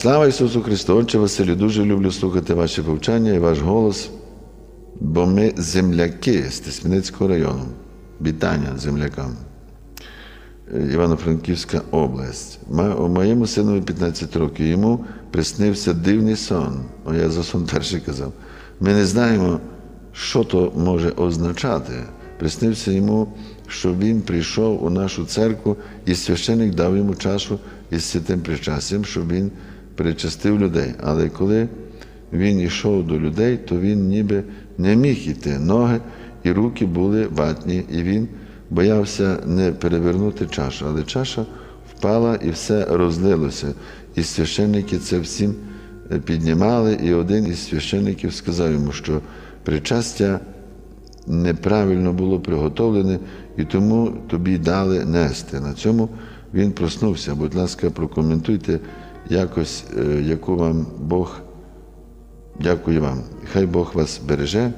Слава Ісусу Христу! Отче Василю, дуже люблю слухати ваші повчання і ваш голос, бо ми земляки з Тисміницького району. Вітання землякам. Е, Івано-Франківська область. У моєму синові 15 років. Йому приснився дивний сон. О, я за сон перший казав. Ми не знаємо, що то може означати. Приснився йому, що він прийшов у нашу церкву, і священик дав йому чашу із святим причастям, щоб він причастив людей. Але коли він йшов до людей, то він ніби не міг іти. Ноги і руки були ватні, і він боявся не перевернути чашу. Але чаша впала і все розлилося. І священники це всім е, піднімали, і один із священників сказав йому, що причастя неправильно було приготовлене, і тому тобі дали нести. На цьому він проснувся. Будь ласка, прокоментуйте якось, е, яку вам Бог. Дякую вам. Хай Бог вас береже.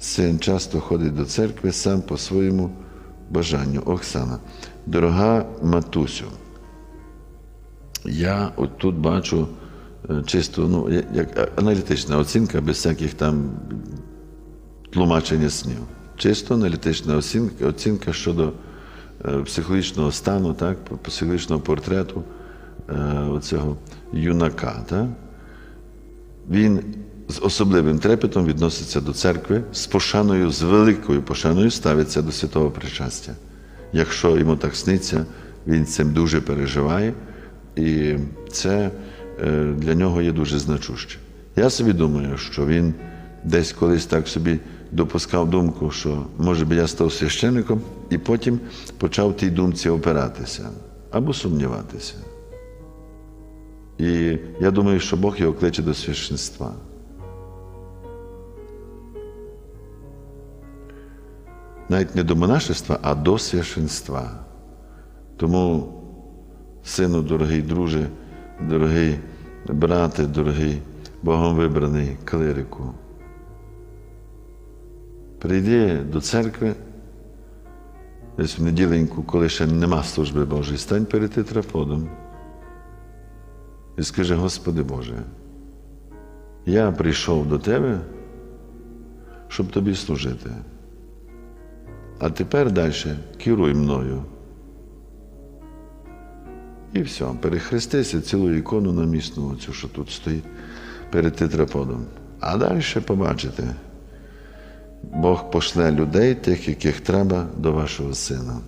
Син часто ходить до церкви сам по своєму бажанню. Оксана, дорога матусю, я от тут бачу е, чисто ну, як аналітична оцінка без всяких там тлумачення снів. Чисто аналітична оцінка, оцінка щодо е, психологічного стану, так, психологічного портрету е, оцього юнака. Так? Він з особливим трепетом відноситься до церкви, з пошаною, з великою пошаною ставиться до святого причастя. Якщо йому так сниться, він цим дуже переживає, і це е, для нього є дуже значуще. Я собі думаю, що він десь колись так собі допускав думку, що може би я став священником, і потім почав тій думці опиратися або сумніватися. І я думаю, що Бог його кличе до священства. Навіть не до монашества, а до священства. Тому, сину, дорогий друже, дорогий брате, дорогий Богом вибраний клирику, прийди до церкви, десь в неділеньку, коли ще нема служби Божої, стань перед тетраподом. І скажи, Господи Боже, я прийшов до Тебе, щоб Тобі служити. А тепер далі керуй мною. І все, перехрестися цілу ікону намісну, оцю, що тут стоїть перед тетраподом. А далі побачите, Бог пошле людей, тих, яких треба до вашого сина.